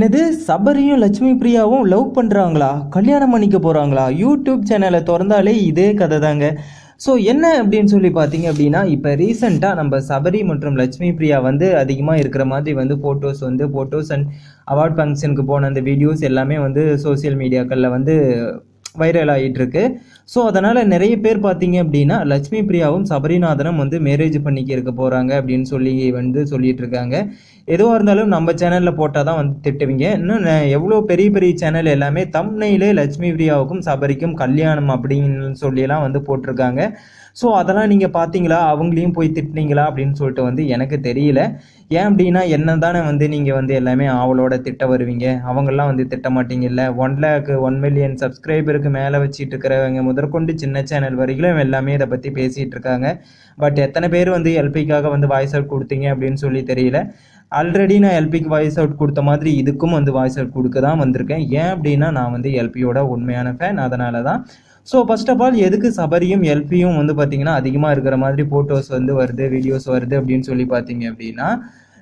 என்னது? சபரியும் லட்சுமி பிரியாவும் லவ் பண்ணுறாங்களா கல்யாணம் பண்ணிக்க போகிறாங்களா யூடியூப் சேனலை திறந்தாலே இதே கதை தாங்க. ஸோ என்ன அப்படின்னு சொல்லி பார்த்தீங்க அப்படின்னா இப்போ ரீசெண்டாக நம்ம சபரி மற்றும் லட்சுமி பிரியா வந்து அதிகமாக இருக்கிற மாதிரி வந்து ஃபோட்டோஸ் வந்து ஃபோட்டோஸ் அண்ட் அவார்ட் ஃபங்க்ஷனுக்கு போன அந்த வீடியோஸ் எல்லாமே வந்து சோஷியல் மீடியாக்களில் வந்து வைரல் ஆகிட்டுருக்கு ஸோ அதனால் நிறைய பேர் பார்த்தீங்க அப்படின்னா லட்சுமி பிரியாவும் சபரிநாதனும் வந்து மேரேஜ் பண்ணிக்க இருக்க போகிறாங்க அப்படின்னு சொல்லி வந்து சொல்லிட்டு இருக்காங்க. எதுவாக இருந்தாலும் நம்ம சேனலில் போட்டால் தான் வந்து திட்டுவீங்க. இன்னும் எவ்வளோ பெரிய பெரிய சேனல் எல்லாமே தம்னையிலே லட்சுமி பிரியாவுக்கும் சபரிக்கும் கல்யாணம் அப்படின்னு சொல்லியெல்லாம் வந்து போட்டிருக்காங்க. ஸோ அதெல்லாம் நீங்கள் பார்த்தீங்களா அவங்களையும் போய் திட்டினீங்களா? அப்படின்னு சொல்லிட்டு வந்து எனக்கு தெரியல. ஏன் அப்படின்னா என்ன தானே வந்து நீங்கள் வந்து எல்லாமே ஆவலோட திட்ட வருவீங்க? அவங்கெல்லாம் வந்து திட்ட மாட்டீங்கல்ல? ஒன் லேக்கு ஒன் மில்லியன் சப்ஸ்கிரைபருக்கு மேலே வச்சுட்டு இருக்கிறவங்க முதற்கொண்டு சின்ன சேனல் வரைக்கும் எல்லாமே இதை பற்றி பேசிகிட்டு இருக்காங்க. பட் எத்தனை பேர் வந்து எல்பிக்காக வந்து வாய்ஸ் அவுட் கொடுத்தீங்க அப்படின்னு சொல்லி தெரியல. ஆல்ரெடி நான் எல்பிக்கு வாய்ஸ் அவுட் கொடுத்த மாதிரி இதுக்கும் வந்து வாய்ஸ் அவுட் கொடுக்க தான் வந்திருக்கேன். ஏன் அப்படின்னா நான் வந்து எல்பியோட உண்மையான ஃபேன் அதனால தான் ஸோ ஃபர்ஸ்ட் ஆஃப் ஆல் எதுக்கு சபரியும் எல்பியும் வந்து பார்த்தீங்கன்னா அதிகமாக இருக்கிற மாதிரி ஃபோட்டோஸ் வந்து வருது வீடியோஸ் வருது அப்படின்னு சொல்லி பார்த்தீங்க அப்படின்னா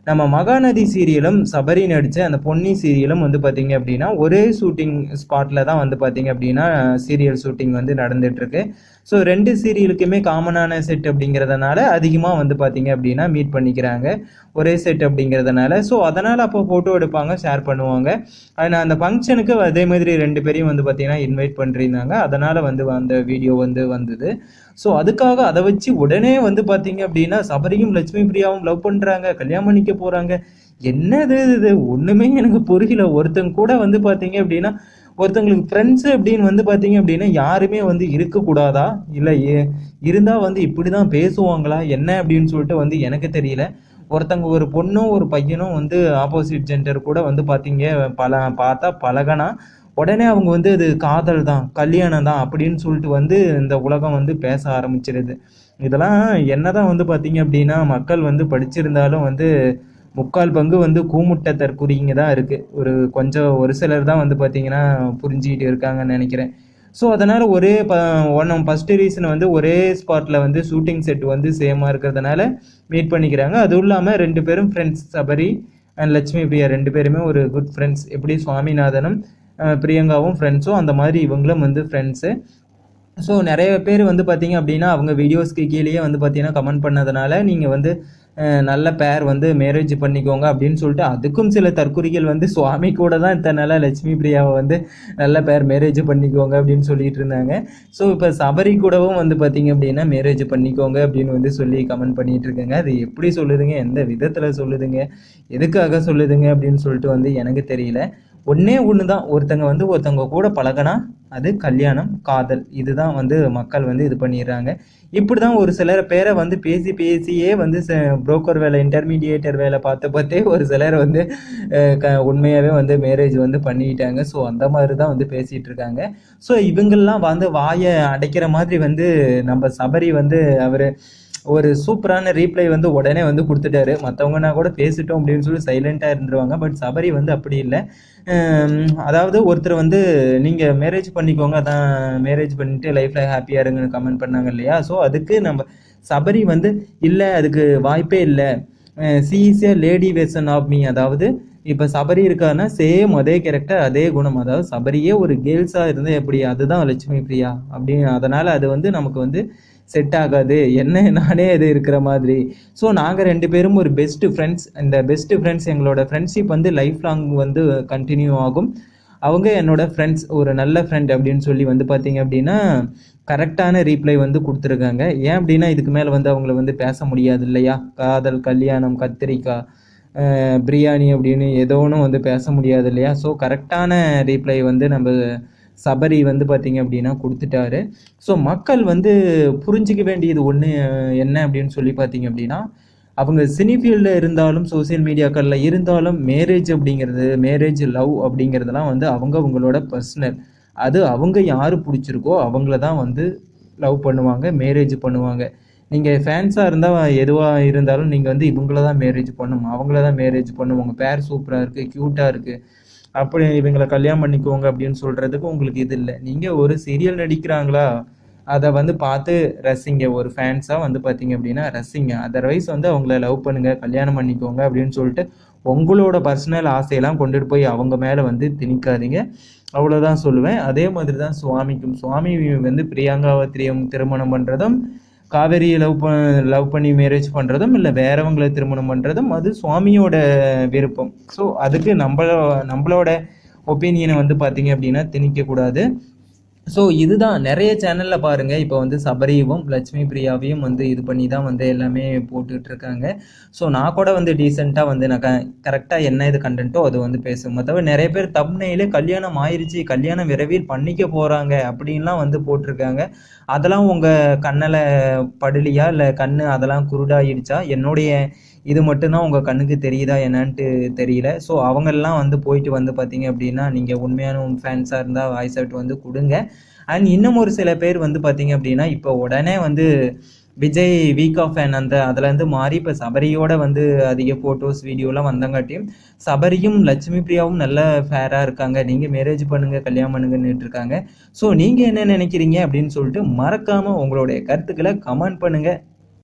நம்ம மகாநதி சீரியலும் சபரி நடித்த அந்த பொன்னி சீரியலும் வந்து பார்த்தீங்க அப்படின்னா ஒரே ஷூட்டிங் ஸ்பாட்டில் தான் வந்து பார்த்தீங்க அப்படின்னா சீரியல் ஷூட்டிங் வந்து நடந்துகிட்ருக்கு ஸோ ரெண்டு சீரியலுக்குமே காமனான செட் அப்படிங்கிறதுனால அதிகமாக வந்து பார்த்தீங்க அப்படின்னா மீட் பண்ணிக்கிறாங்க. ஒரே செட் அப்படிங்கிறதுனால. ஸோ அதனால் அப்போ ஃபோட்டோ எடுப்பாங்க ஷேர் பண்ணுவாங்க. ஆனால் அந்த ஃபங்க்ஷனுக்கு அதே மாதிரி ரெண்டு பேரையும் வந்து பார்த்தீங்கன்னா இன்வைட் பண்ணிருந்தாங்க அதனால் வந்து அந்த வீடியோ வந்து வந்தது. ஸோ அதுக்காக அதை வச்சு உடனே வந்து பார்த்தீங்க அப்படின்னா சபரியும் லட்சுமி பிரியாவும் லவ் பண்ணுறாங்க கல்யாணம் பண்ணிக்க போகிறாங்க என்னது இது ஒன்றுமே எனக்கு புரியல. ஒருத்தங்க கூட வந்து பார்த்தீங்க அப்படின்னா ஒருத்தங்களுக்கு ஃப்ரெண்ட்ஸு அப்படின்னு வந்து பார்த்தீங்க அப்படின்னா யாருமே வந்து இருக்கக்கூடாதா? இல்லை இருந்தால் வந்து இப்படி தான் பேசுவாங்களா? என்ன அப்படின்னு சொல்லிட்டு வந்து எனக்கு தெரியல. ஒருத்தங்க ஒரு பொண்ணும் ஒரு பையனும் வந்து ஆப்போசிட் ஜெண்டர் கூட வந்து பார்த்தீங்க பல பார்த்தா பழகனா உடனே அவங்க வந்து அது காதல் தான் கல்யாணம் தான் அப்படின்னு சொல்லிட்டு வந்து இந்த உலகம் வந்து பேச ஆரம்பிச்சிருது. இதெல்லாம் என்னதான் வந்து பார்த்தீங்க அப்படின்னா மக்கள் வந்து படிச்சிருந்தாலும் வந்து முக்கால் பங்கு வந்து கூமுட்ட தற்குறிங்க தான் இருக்குது ஒரு கொஞ்சம் ஒரு சிலர் தான் வந்து பார்த்தீங்கன்னா புரிஞ்சுக்கிட்டு இருக்காங்கன்னு நினைக்கிறேன். ஸோ அதனால் ஒரே ப ஒன் ஃபஸ்ட்டு ரீசன் வந்து ஒரே ஸ்பாட்டில் வந்து ஷூட்டிங் செட் வந்து சேமாக இருக்கிறதுனால மீட் பண்ணிக்கிறாங்க. அதுவும் இல்லாமல் ரெண்டு பேரும் ஃப்ரெண்ட்ஸ் சபரி அண்ட் லட்சுமி பிரியா ரெண்டு பேருமே ஒரு குட் ஃப்ரெண்ட்ஸ் எப்படி சுவாமிநாதனும் பிரியங்காவும் ஃப்ரெண்ட்ஸும் அந்த மாதிரி இவங்களும் வந்து ஃப்ரெண்ட்ஸு ஸோ நிறைய பேர் வந்து பார்த்தீங்க அப்படின்னா அவங்க வீடியோஸ்க்கு கீழேயே வந்து பார்த்தீங்கன்னா கமெண்ட் பண்ணதுனால நீங்கள் வந்து நல்ல பேர் வந்து மேரேஜ் பண்ணிக்கோங்க அப்படின்னு சொல்லிட்டு அதுக்கும் சில தற்குறிகள் வந்து சுவாமி கூட தான் இத்தனை நாளாக லட்சுமி பிரியாவை வந்து நல்ல பேர் மேரேஜ் பண்ணிக்கோங்க அப்படின்னு சொல்லிட்டு இருந்தாங்க. ஸோ இப்போ சபரி கூடவும் வந்து பார்த்தீங்க அப்படின்னா மேரேஜ் பண்ணிக்கோங்க அப்படின்னு வந்து சொல்லி கமெண்ட் பண்ணிட்டு இருக்காங்க. அது எப்படி சொல்லுதுங்க? எந்த விதத்தில் சொல்லுதுங்க? எதுக்காக சொல்லுதுங்க அப்படின்னு சொல்லிட்டு வந்து எனக்கு தெரியல. ஒன்றே ஒன்று தான் ஒருத்தங்க வந்து ஒருத்தவங்க கூட பழகினா அது கல்யாணம் காதல். இதுதான் வந்து மக்கள் வந்து இது பண்ணிடுறாங்க. இப்படி தான் ஒரு சிலர் பேரை வந்து பேசி பேசியே வந்து புரோக்கர் வேலை இன்டர்மீடியேட்டர் வேலை பார்த்து பார்த்தே ஒரு சிலர் வந்து க உண்மையாகவே வந்து மேரேஜ் வந்து பண்ணிக்கிட்டாங்க ஸோ அந்த மாதிரி தான் வந்து பேசிகிட்டு இருக்காங்க. ஸோ இவங்கெல்லாம் வந்து வாயை அடைக்கிற மாதிரி வந்து நம்ம சபரி வந்து அவர் ஒரு சூப்பரான ரீப்ளை வந்து உடனே வந்து கொடுத்துட்டாரு. மற்றவங்கன்னா கூட பேசிட்டோம் அப்படின்னு சொல்லி சைலண்ட்டாக இருந்துருவாங்க. பட் சபரி வந்து அப்படி இல்லை. அதாவது ஒருத்தர் வந்து நீங்கள் மேரேஜ் பண்ணிக்கோங்க அதான் மேரேஜ் பண்ணிட்டு லைஃப்பில் ஹாப்பியாக இருங்கன்னு கமெண்ட் பண்ணாங்க இல்லையா? ஸோ அதுக்கு நம்ம சபரி வந்து இல்லை அதுக்கு வாய்ப்பே இல்லை. She's a lady version of me அதாவது இப்போ சபரி இருக்காருன்னா சேம் அதே கேரக்டர் அதே குணம். அதாவது சபரியே ஒரு கேர்ள்ஸாக இருந்தால் எப்படி? அதுதான் லட்சுமி பிரியா அப்படின்னு அதனால் அது வந்து நமக்கு வந்து செட் ஆகாது. என்ன? நானே இது இருக்கிற மாதிரி. ஸோ நாங்கள் ரெண்டு பேரும் ஒரு பெஸ்ட்டு ஃப்ரெண்ட்ஸ் இந்த பெஸ்ட்டு ஃப்ரெண்ட்ஸ் எங்களோட ஃப்ரெண்ட்ஷிப் வந்து லைஃப் லாங் வந்து கண்டினியூ ஆகும். அவங்க என்னோட ஃப்ரெண்ட்ஸ் ஒரு நல்ல ஃப்ரெண்ட் அப்படின்னு சொல்லி வந்து பார்த்தீங்க அப்படின்னா கரெக்டான ரீப்ளை வந்து கொடுத்துருக்காங்க. ஏன் அப்படின்னா இதுக்கு மேலே வந்து அவங்கள வந்து பேச முடியாது இல்லையா? காதல் கல்யாணம் கத்திரிக்காய் பிரியாணி அப்படின்னு ஏதோ ஒன்றும் வந்து பேச முடியாது இல்லையா? ஸோ கரெக்டான ரீப்ளை வந்து நம்ம சபரி வந்து பார்த்திங்க அப்படின்னா கொடுத்துட்டாரு. ஸோ மக்கள் வந்து புரிஞ்சிக்க வேண்டியது ஒன்று என்ன அப்படின்னு சொல்லி பார்த்தீங்க அப்படின்னா அவங்க சினி ஃபீல்டில் இருந்தாலும் சோஷியல் மீடியாக்களில் இருந்தாலும் மேரேஜ் அப்படிங்கிறது மேரேஜ் லவ் அப்படிங்கிறதெல்லாம் வந்து அவங்க அவங்களோட பர்சனல் அது அவங்க யார் பிடிச்சிருக்கோ அவங்கள தான் வந்து லவ் பண்ணுவாங்க மேரேஜ் பண்ணுவாங்க. நீங்கள் ஃபேன்ஸாக இருந்தால் எதுவாக இருந்தாலும் நீங்கள் வந்து இவங்கள தான் மேரேஜ் பண்ணணும் அவங்கள தான் மேரேஜ் பண்ணும். உங்கள் பேர் சூப்பராக இருக்குது க்யூட்டாக இருக்குது அப்படி இவங்களை கல்யாணம் பண்ணிக்கோங்க அப்படின்னு சொல்கிறதுக்கு உங்களுக்கு இது இல்லை. நீங்கள் ஒரு சீரியல் நடிக்கிறாங்களா அதை வந்து பார்த்து ரசிங்க. ஒரு ஃபேன்ஸாக வந்து பார்த்தீங்க அப்படின்னா ரசிங்க. அதர்வைஸ் வந்து அவங்கள லவ் பண்ணுங்கள் கல்யாணம் பண்ணிக்கோங்க அப்படின்னு சொல்லிட்டு உங்களோட பர்சனல் ஆசையெல்லாம் கொண்டுட்டு போய் அவங்க மேலே வந்து திணிக்காதீங்க. அவ்வளோதான் சொல்லுவேன். அதே மாதிரி தான் சுவாமிக்கும். சுவாமி வந்து பிரியங்காவித்திரியம் திருமணம் பண்ணுறதும் காவேரியை லவ் ப லவ் பண்ணி மேரேஜ் பண்ணுறதும் இல்லை வேறவங்களை திருமணம் பண்ணுறதும் அது சுவாமியோட விருப்பம். ஸோ அதுக்கு நம்மளோ நம்மளோட ஒப்பீனியனை வந்து பார்த்தீங்க அப்படின்னா திணிக்கக்கூடாது. ஸோ இதுதான். நிறைய சேனலில் பாருங்கள் இப்போ வந்து சபரியும் லட்சுமி பிரியாவையும் வந்து இது பண்ணி தான் வந்து எல்லாமே போட்டுட்டு இருக்காங்க. ஸோ நான் கூட வந்து டீசெண்டாக வந்து நான் க கரெக்டாக என்ன இது கண்டென்ட்டோ அது வந்து பேசும் மற்றபடி நிறைய பேர் தம்னையிலே கல்யாணம் ஆயிடுச்சு கல்யாணம் விரைவில் பண்ணிக்க போகிறாங்க அப்படின்லாம் வந்து போட்டிருக்காங்க. அதெல்லாம் உங்கள் கண்ணில் படலியா? இல்லை கண் அதெல்லாம் குருடாயிடுச்சா? என்னுடைய இது மட்டும்தான் உங்கள் கண்ணுக்கு தெரியுதா என்னன்ட்டு தெரியல. ஸோ அவங்கெல்லாம் வந்து போயிட்டு வந்து பார்த்தீங்க அப்படின்னா நீங்கள் உண்மையான ஃபேன்ஸாக இருந்தால் வாய்ஸ் அவுட் வந்து கொடுங்க. அண்ட் இன்னும் ஒரு சில பேர் வந்து பார்த்தீங்க அப்படின்னா இப்போ உடனே வந்து விஜய் வீக் ஆஃப் ஃபேன் அந்த அதுலேருந்து மாறி இப்போ சபரியோட வந்து அதிக ஃபோட்டோஸ் வீடியோலாம் வந்தங்காட்டியும் சபரியும் லட்சுமி பிரியாவும் நல்ல ஃபேராக இருக்காங்க. நீங்கள் மேரேஜ் பண்ணுங்கள் கல்யாணம் பண்ணுங்கன்னு இருக்காங்க. ஸோ நீங்கள் என்ன நினைக்கிறீங்க அப்படின்னு சொல்லிட்டு மறக்காமல் உங்களுடைய கருத்துக்களை கமெண்ட் பண்ணுங்கள்